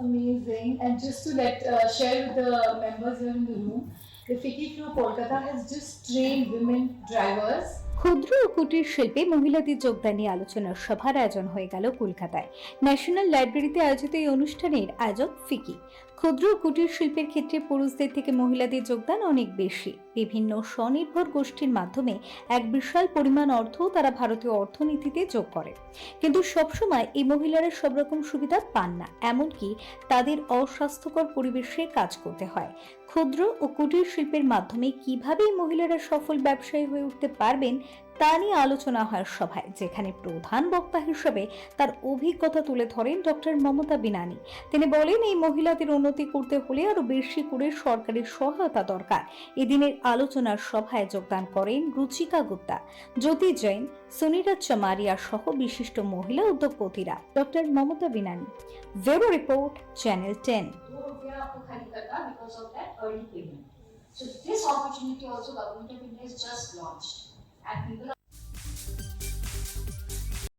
Amazing. And just to let uh, share with the members here in the room, the FICCI Flow Kolkata has just trained women drivers ক্ষুদ্র ও কুটির শিল্পে মহিলাদের যোগদান নিয়ে আলোচনার সভার আয়োজন হয়ে গেল কলকাতায়। ন্যাশনাল লাইব্রেরিতে আয়োজিত এই অনুষ্ঠানের আয়োজক ফিকি। ক্ষুদ্র ও কুটির শিল্পের ক্ষেত্রে পুরুষদের থেকে মহিলাদের যোগদান অনেক বেশি। বিভিন্ন স্বনির্ভর গোষ্ঠীর মাধ্যমে এক বিশাল পরিমাণ অর্থ তারা ভারতীয় অর্থনীতিতে যোগ করে। কিন্তু সবসময় এই মহিলারা সব রকম সুবিধা পান না, এমনকি তাদের অস্বাস্থ্যকর পরিবেশে কাজ করতে হয়। ক্ষুদ্র ও কুটির শিল্পের মাধ্যমে কীভাবে মহিলারা সফল ব্যবসায়ী হয়ে উঠতে পারবেন তা নিয়ে আলোচনা হয় সভায়, যেখানে প্রধান বক্তা হিসেবে তার অভিজ্ঞতা তুলে ধরেন ডক্টর মমতা বিনানি। তিনি বলেন, এই মহিলাদের উন্নতি করতে হলে আরও বেশি করে সরকারি সহায়তা দরকার। এদিনের আলোচনার সভায় যোগদান করেন রুচিকা গুপ্তা। জ্যোতি জৈন সুনিরা চমারিয়া সহ বিশিষ্ট মহিলা উদ্যোগপতিরা। Doctor Mamata Binani zero report, channel ten. So this opportunity also, government of India has just launched. 哎，你知道。